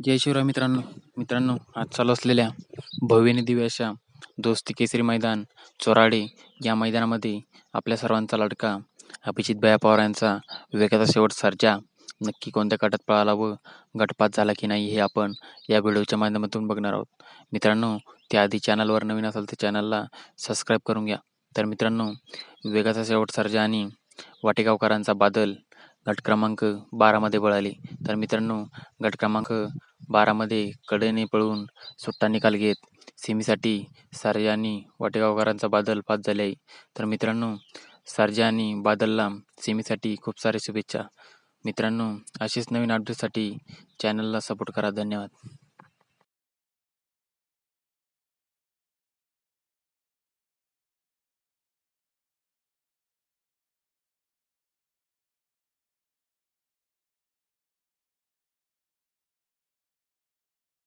जय शिवराय मित्रांनो. मित्रांनो आज चालू असलेल्या भव्यने दिव्य अशा दोस्ती केसरी मैदान चोराडे या मैदानामध्ये आपल्या सर्वांचा लाडका अभिजित भया पवार यांचा विवेकाचा शेवट सर्जा. नक्की कोणत्या गटात पळाला व गटपात झाला की नाही हे आपण या व्हिडिओच्या माध्यमातून बघणार आहोत. मित्रांनो त्याआधी चॅनलवर नवीन असाल तर चॅनलला सबस्क्राईब करून घ्या. तर मित्रांनो विवेकाचा शेवट सर्जा आणि वाटेगावकरांचा बादल गट क्रमांक बारामध्ये पळाली. तर मित्रांनो गट क्रमांक बारामध्ये कडेने पळून सुट्टा निकाल घेत सेमीसाठी सारजा आणि वाटेगावकरांचा बादल पास झाले. आहे तर मित्रांनो सारजा आणि बादलला सेमीसाठी खूप सारे शुभेच्छा. मित्रांनो असेच नवीन अपडेटसाठी चॅनलला सपोर्ट करा. धन्यवाद.